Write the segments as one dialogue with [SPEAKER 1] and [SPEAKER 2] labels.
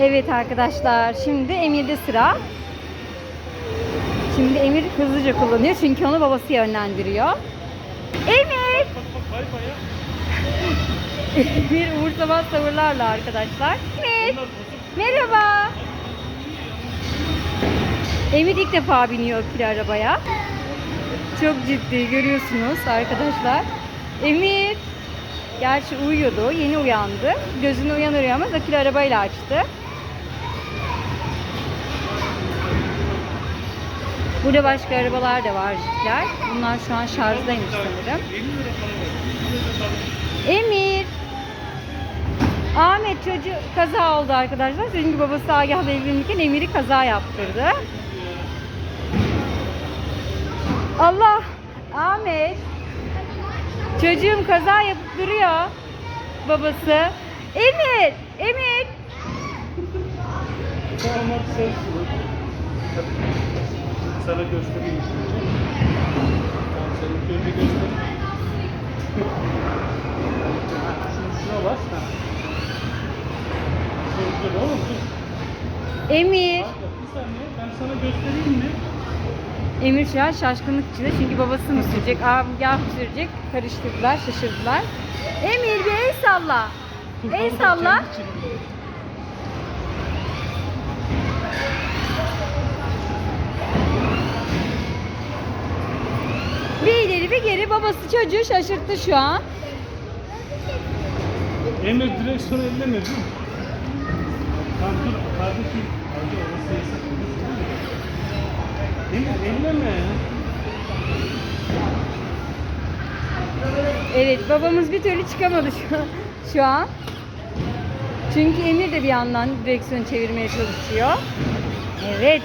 [SPEAKER 1] Evet arkadaşlar şimdi Emir'de sıra. Şimdi Emir hızlıca kullanıyor çünkü onu babası yönlendiriyor. Emir! Emir umursamaz tavırlarla arkadaşlar. Emir! Merhaba! Emir ilk defa biniyor akülü arabaya. Çok ciddi görüyorsunuz arkadaşlar. Emir! Gerçi uyuyordu, yeni uyandı. Gözünü uyanır uyanmaz akülü arabayla açtı. Burada başka arabalar da var jipler. Bunlar şu an şarjdaymış sanırım. Emir. Ahmet çocuğu kaza oldu arkadaşlar. Çünkü babası Agah'la evlenirken Emir'i kaza yaptırdı. Allah! Ahmet! Çocuğum kaza yapıp duruyor. Babası. Emir! Emir!
[SPEAKER 2] Sana göstereyim. Tamam sen ilk önce göster. Şunu şuna bas. Dur dur oğlum dur.
[SPEAKER 1] Emir!
[SPEAKER 2] Bir saniye ben sana göstereyim mi?
[SPEAKER 1] Emir şu an şaşkınlık içinde çünkü babası mı sürecek, Agah mı sürecek? Karıştırdılar, şaşırdılar. Emir bir el salla. El salla. Babası çocuğu şaşırttı şu an.
[SPEAKER 2] Emir direksiyonu elleme değil mi? Dur kardeşim. Hadi orası yasak. Emir elleme.
[SPEAKER 1] Evet babamız bir türlü çıkamadı şu an. Şu an. Çünkü Emir de bir yandan direksiyon çevirmeye çalışıyor. Evet.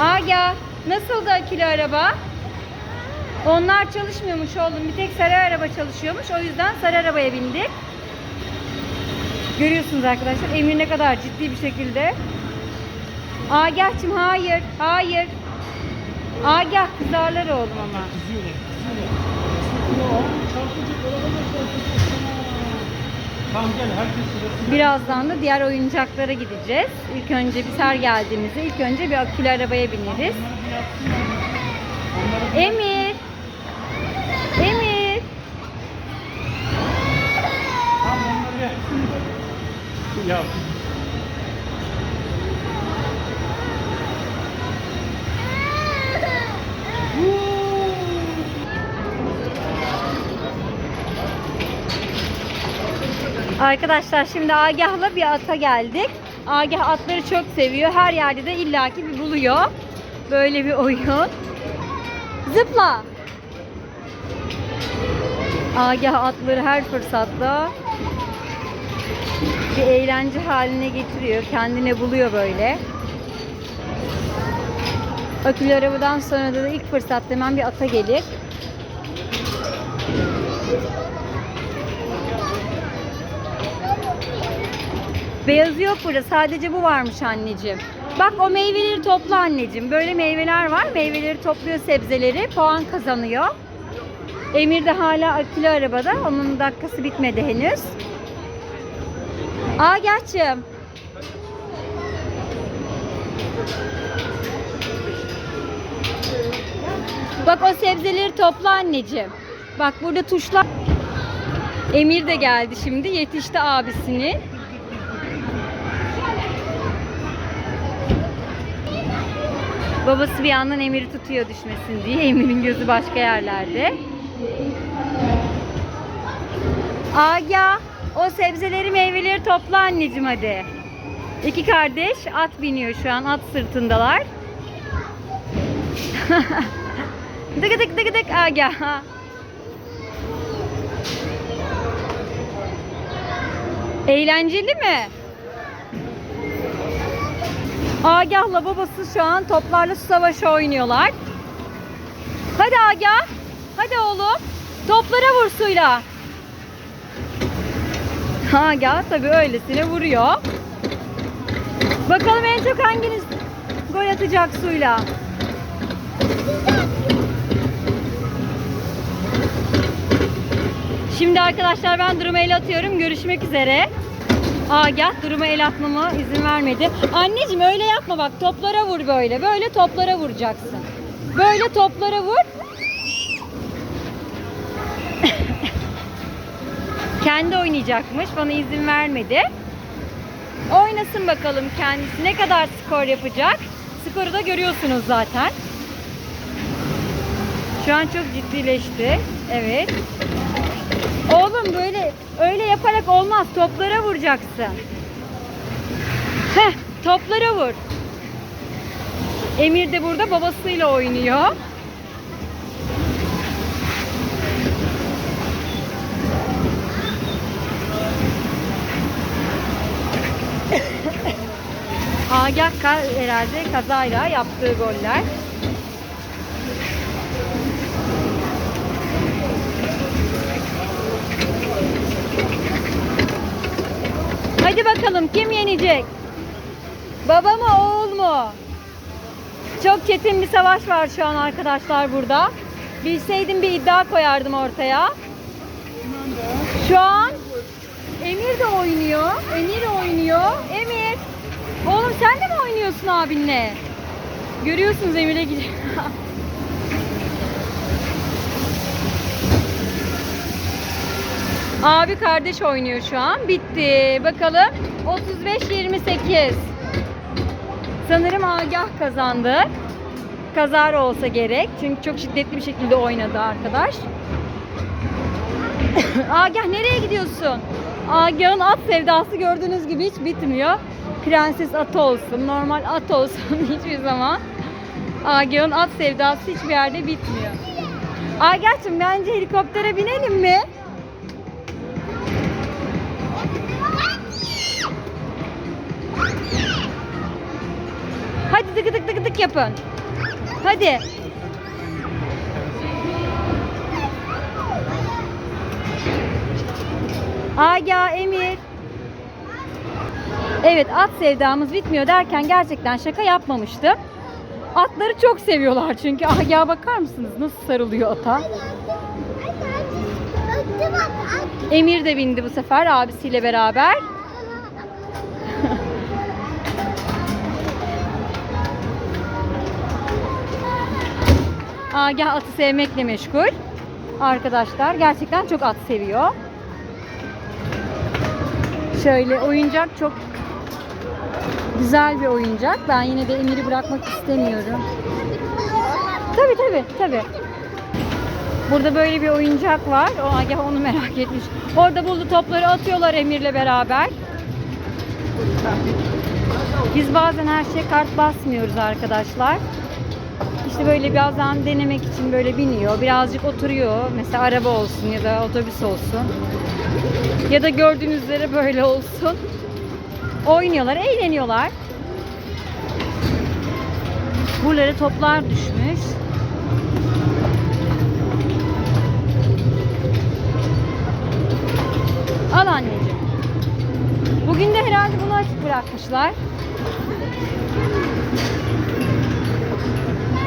[SPEAKER 1] Aga nasıl da akülü araba? Onlar çalışmıyormuş oğlum. Bir tek sarı araba çalışıyormuş. O yüzden sarı arabaya bindik. Görüyorsunuz arkadaşlar Emir ne kadar ciddi bir şekilde. Agah'cığım hayır, hayır. Agah kızarlar oğlum ama.
[SPEAKER 2] Kızıyorlar, kızıyorlar. Ya, çarpacak, arabada çarpacak. Tamam gel herkes sırasına.
[SPEAKER 1] Birazdan da diğer oyuncaklara gideceğiz. İlk önce biz her geldiğimizde ilk önce bir akülü arabaya bineriz. Emir!
[SPEAKER 2] Tamam onları yapsınlar. Ya.
[SPEAKER 1] Arkadaşlar şimdi Agah'la bir ata geldik. Agah atları çok seviyor. Her yerde de illaki bir buluyor. Böyle bir oyun. Zıpla! Agah atları her fırsatta bir eğlence haline getiriyor. Kendine buluyor böyle. Akülü arabadan sonra da ilk fırsatta hemen bir ata gelir. Beyazı yok burada. Sadece bu varmış anneciğim. Bak o meyveleri topla anneciğim. Böyle meyveler var. Meyveleri topluyor sebzeleri. Puan kazanıyor. Emir de hala akülü arabada. Onun dakikası bitmedi henüz. Aa gerçim. Bak o sebzeleri topla anneciğim. Bak burada tuşlar. Emir de geldi şimdi. Yetişti abisinin. Babası bir yandan Emir'i tutuyor düşmesin diye. Emir'in gözü başka yerlerde. Aga, o sebzeleri meyveleri topla anneciğim hadi. İki kardeş at biniyor şu an. At sırtındalar. dık dık dık dık Aga. Eğlenceli mi? Agah'la babası şu an toplarla su savaşı oynuyorlar. Hadi Agah. Hadi oğlum. Toplara vur suyla. Agah tabii öylesine vuruyor. Bakalım en çok hanginiz gol atacak suyla. Şimdi arkadaşlar ben durumu el atıyorum. Görüşmek üzere. Agah duruma el atmama izin vermedi. Anneciğim öyle yapma bak toplara vur böyle. Böyle toplara vuracaksın. Böyle toplara vur. Kendi oynayacakmış. Bana izin vermedi. Oynasın bakalım kendisi. Ne kadar skor yapacak? Skoru da görüyorsunuz zaten. Şu an çok ciddileşti. Evet. Oğlum böyle öyle yaparak olmaz. Toplara vuracaksın. Heh, toplara vur. Emir de burada babasıyla oynuyor. Agah herhalde kazayla yaptığı goller. Hadi bakalım kim yenecek? Baba mı oğul mu? Çok çetin bir savaş var şu an arkadaşlar burada. Bilseydim bir iddia koyardım ortaya. Şu an Emir de oynuyor. Emir oynuyor. Emir. Oğlum sen de mi oynuyorsun abinle? Görüyorsunuz Emir'e gidiyor. Abi kardeş oynuyor şu an. Bitti. Bakalım. 35-28. Sanırım Agah kazandı. Kazar olsa gerek. Çünkü çok şiddetli bir şekilde oynadı arkadaş. Agah nereye gidiyorsun? Agah'ın at sevdası gördüğünüz gibi hiç bitmiyor. Prenses at olsun, normal at olsun hiçbir zaman. Agah'ın at sevdası hiçbir yerde bitmiyor. Agah'cığım bence helikoptere binelim mi? Hadi tıkı tık tıkı tık yapın. Hadi. Aga, Emir. Evet at sevdamız bitmiyor derken gerçekten şaka yapmamıştım. Atları çok seviyorlar çünkü. Aga bakar mısınız nasıl sarılıyor ata? Emir de bindi bu sefer abisiyle beraber. Agah atı sevmekle meşgul. Arkadaşlar gerçekten çok at seviyor. Şöyle oyuncak çok güzel bir oyuncak. Ben yine de Emir'i bırakmak istemiyorum. Tabi tabi tabi. Burada böyle bir oyuncak var. O Agah onu merak etmiş. Orada buldu topları atıyorlar Emir'le beraber. Biz bazen her şeye kart basmıyoruz arkadaşlar. İşte böyle bazen denemek için böyle biniyor. Birazcık oturuyor. Mesela araba olsun ya da otobüs olsun. Ya da gördüğünüz üzere böyle olsun. Oynuyorlar, eğleniyorlar. Buralara toplar düşmüş. Al anneciğim. Bugün de herhalde bunu açık bırakmışlar.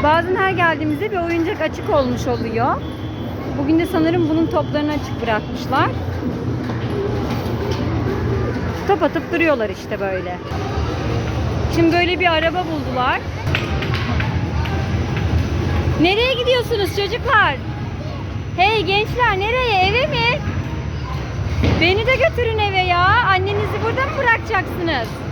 [SPEAKER 1] Bazen her geldiğimizde bir oyuncak açık olmuş oluyor. Bugün de sanırım bunun toplarını açık bırakmışlar. Top atıp duruyorlar işte böyle. Şimdi böyle bir araba buldular. Nereye gidiyorsunuz çocuklar? Hey gençler nereye? Eve mi? Beni de götürün eve ya. Annenizi burada mı bırakacaksınız?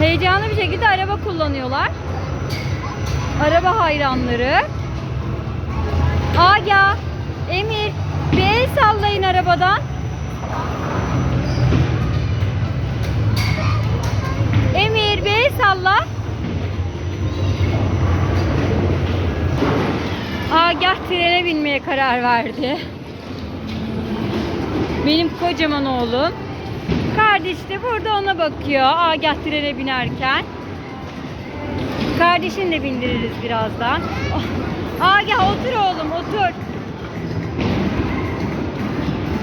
[SPEAKER 1] Heyecanlı bir şekilde araba kullanıyorlar. Araba hayranları. Aga, Emir, bir el sallayın arabadan. Emir, bir el salla. Agah trene binmeye karar verdi. Benim kocaman oğlum. Kardeş de burada ona bakıyor. Agah trene binerken. Kardeşini de bindiririz birazdan. Agah otur oğlum otur.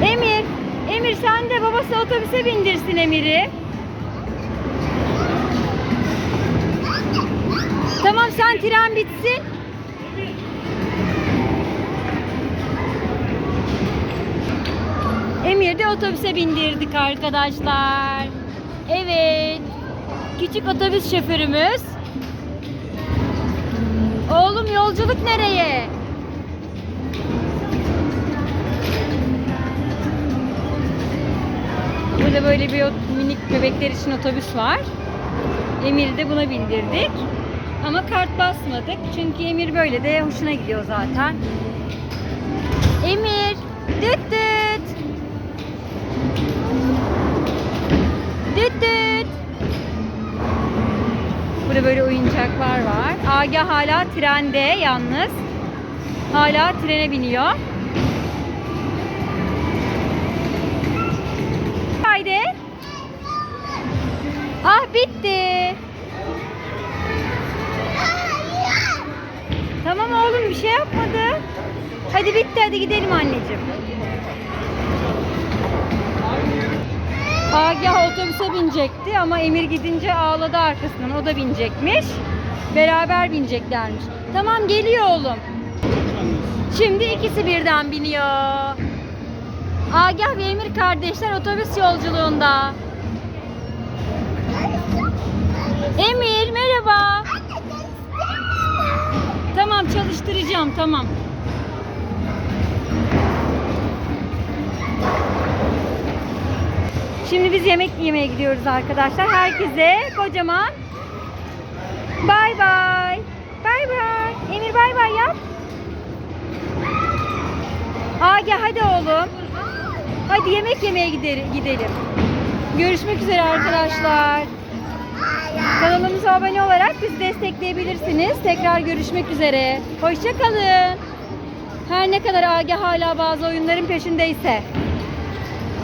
[SPEAKER 1] Emir. Emir sen de babası otobüse bindirsin Emir'i. Tamam sen tren bitsin. Emir'i de otobüse bindirdik arkadaşlar. Evet. Küçük otobüs şoförümüz. Oğlum yolculuk nereye? Burada böyle bir minik bebekler için otobüs var. Emir'i de buna bindirdik. Ama kart basmadık. Çünkü Emir böyle de hoşuna gidiyor zaten. Emir! Düt! Düt Burada böyle oyuncaklar var. Agah hala trende yalnız. Hala trene biniyor. Haydi. Ah bitti. Tamam oğlum bir şey yapmadı. Hadi bitti hadi gidelim anneciğim. Agah otobüse binecekti ama Emir gidince ağladı arkasından. O da binecekmiş. Beraber bineceklermiş. Tamam geliyor oğlum. Şimdi ikisi birden biniyor. Agah ve Emir kardeşler otobüs yolculuğunda. Emir merhaba. Tamam çalıştıracağım tamam. Şimdi biz yemek yemeye gidiyoruz arkadaşlar. Herkese kocaman bay bay. Bay bay. Emir bay bay yap. Agah hadi oğlum. Hadi yemek yemeye gidelim. Görüşmek üzere arkadaşlar. Kanalımıza abone olarak bizi destekleyebilirsiniz. Tekrar görüşmek üzere. Hoşçakalın. Her ne kadar Agah hala bazı oyunların peşindeyse.